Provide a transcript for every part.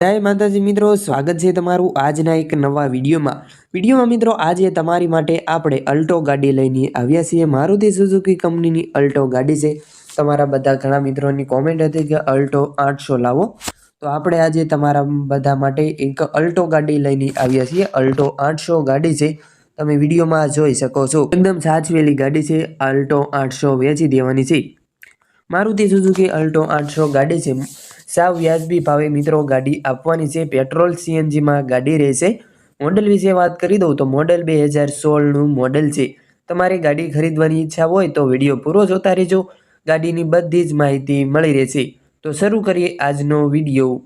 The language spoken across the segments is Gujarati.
જય માતાજી મિત્રો, સ્વાગત છે તમારું આજના એક નવા વિડીયોમાં. વિડીયોમાં મિત્રો, આજે તમારી માટે આપણે અલ્ટો ગાડી લઈને આવ્યા છીએ. મારુતિ સુઝુકી કંપનીની અલ્ટો ગાડી છે. તમારા બધા ઘણા મિત્રોની કોમેન્ટ હતી કે અલ્ટો આઠસો લાવો. તો આપણે આજે તમારા બધા માટે એક અલ્ટો ગાડી લઈને આવ્યા છીએ. અલ્ટો આઠસો ગાડી છે. તમે વિડીયોમાં જોઈ શકો છો. એકદમ સાચવેલી ગાડી છે. અલ્ટો આઠસો વેચી દેવાની છે. મારુતિ સુઝુકી અલ્ટો આઠસો ગાડી છે. સાવ વ્યાજબી ભાવે મિત્રો ગાડી આપવાની છે. પેટ્રોલ સીએનજીમાં ગાડી રહેશે. મોડલ વિશે વાત કરી દઉં તો મોડલ બે હજાર સોળનું મોડલ છે. તમારે ગાડી ખરીદવાની ઈચ્છા હોય તો વીડિયો પૂરો જોતા રહેજો. ગાડીની બધી જ માહિતી મળી રહેશે. તો શરૂ કરીએ આજનો વીડિયો.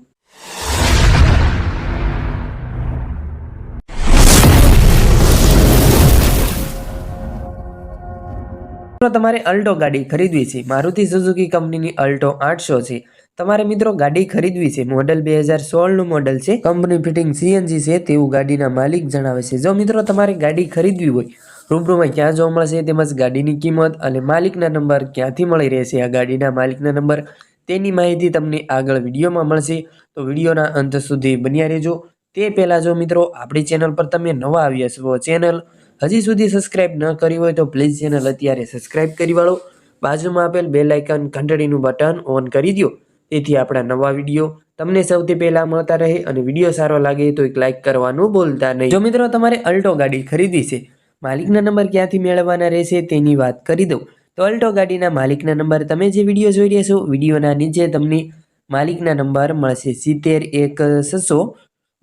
તમારે અલ્ટો ગાડી ખરીદવી છે. મારુતિ સુઝુકી કંપનીની અલ્ટો આઠસો છે. તમારે મિત્રો ગાડી ખરીદવી છે. મોડલ બે હજાર સોળનું મોડલ છે. કંપની ફિટિંગ સીએનજી છે તેવું ગાડીના માલિક જણાવે છે. જો મિત્રો તમારે ગાડી ખરીદવી હોય, રૂબરૂમાં ક્યાં જોવા મળશે તેમજ ગાડીની કિંમત અને માલિકના નંબર ક્યાંથી મળી રહેશે? આ ગાડીના માલિકના નંબર તેની માહિતી તમને આગળ વિડીયોમાં મળશે. તો વિડીયોના અંત સુધી બન્યા રહેજો. તે પહેલાં જો મિત્રો, આપણી ચેનલ પર તમે નવા આવ્યા છો, ચેનલ હજી સુધી સબસ્ક્રાઇબ ન કરી હોય તો પ્લીઝ ચેનલ અત્યારે સબસ્ક્રાઇબ કરી વાળો. બાજુમાં આપેલ બે લાઇકન ઘંટડીનું બટન ઓન કરી દો તેથી આપણા નવા વીડિયો તમને સૌથી પહેલા મળતા રહે અને વીડિયો સારો લાગે તો એક લાઇક કરવાનું ભૂલતા નહીં. જો મિત્રો તમારે અલ્ટો ગાડી ખરીદી છે, માલિકના નંબર ક્યાંથી મેળવવાના રહેશે તેની વાત કરી દઉં. તો અલ્ટો ગાડીના માલિકના નંબર તમે જે વીડિયો જોઈ રહ્યા છો, વિડીયોના નીચે તમને માલિકના નંબર મળશે સિત્તેર એક છસો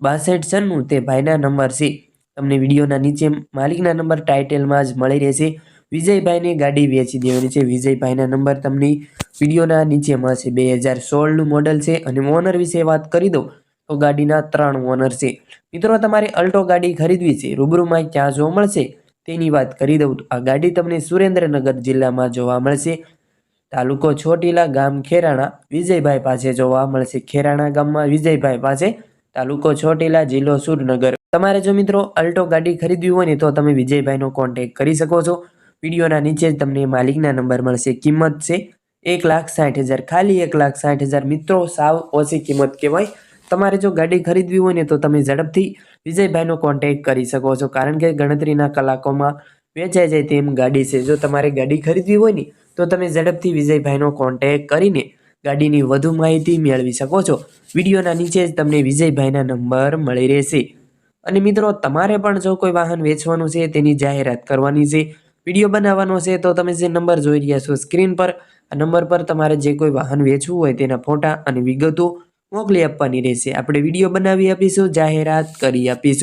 બાસઠ છન્નું તે ભાઈના નંબર છે. તમને વિડીયોના નીચે માલિકના નંબર ટાઇટલમાં જ મળી રહેશે. વિજયભાઈને ગાડી વેચી દેવાની છે. વિજયભાઈના નંબર તમને વિડીયોના નીચે મળશે. બે હજાર સોળનું મોડલ છે અને ઓનર વિશે વાત કરી દઉં તો ગાડીના ત્રણ ઓનર છે. મિત્રો, તમારે અલ્ટો ગાડી ખરીદવી છે. રૂબરૂમાં ક્યાં જોવા મળશે તેની વાત કરી દઉં. તો આ ગાડી તમને સુરેન્દ્રનગર જિલ્લામાં જોવા મળશે. તાલુકો છોટીલા ગામ ખેરાણા વિજયભાઈ પાસે જોવા મળશે. ખેરાણા ગામમાં વિજયભાઈ પાસે તાલુકો છોટીલા જિલ્લો સુરનગર. તમારે જો મિત્રો અલ્ટો ગાડી ખરીદવી હોય ને, તો તમે વિજયભાઈનો કોન્ટેક કરી શકો છો. વિડીયોના નીચે જ તમને માલિકના નંબર મળશે. કિંમત છે એક લાખ સાઠ હજાર. ખાલી એક લાખ સાઠ હજાર. મિત્રો, સાવ ઓછી કિંમત કહેવાય. તમારે જો ગાડી ખરીદવી હોય ને, તો તમે ઝડપથી વિજયભાઈનો કોન્ટેક કરી શકો છો. કારણ કે ગણતરીના કલાકોમાં વેચાઈ જાય તેમ ગાડી છે. જો તમારે ગાડી ખરીદવી હોય ને, તો તમે ઝડપથી વિજયભાઈનો કોન્ટેક કરીને ગાડીની વધુ માહિતી મેળવી શકો છો. વિડીયોના નીચે જ તમને વિજયભાઈના નંબર મળી રહેશે. અને મિત્રો, તમારે પણ જો કોઈ વાહન વેચવાનું છે, તેની જાહેરાત કરવાની છે, વીડિયો બનાવવાનો છે, તો તમે જે નંબર જોઈ રહ્યા છો સ્ક્રીન પર, આ નંબર પર તમારે જે કોઈ વાહન વેચવું હોય તેના ફોટા અને વિગતો મોકલી આપવાની રહેશે. આપણે વીડિયો બનાવી આપીશું, જાહેરાત કરી આપીશું.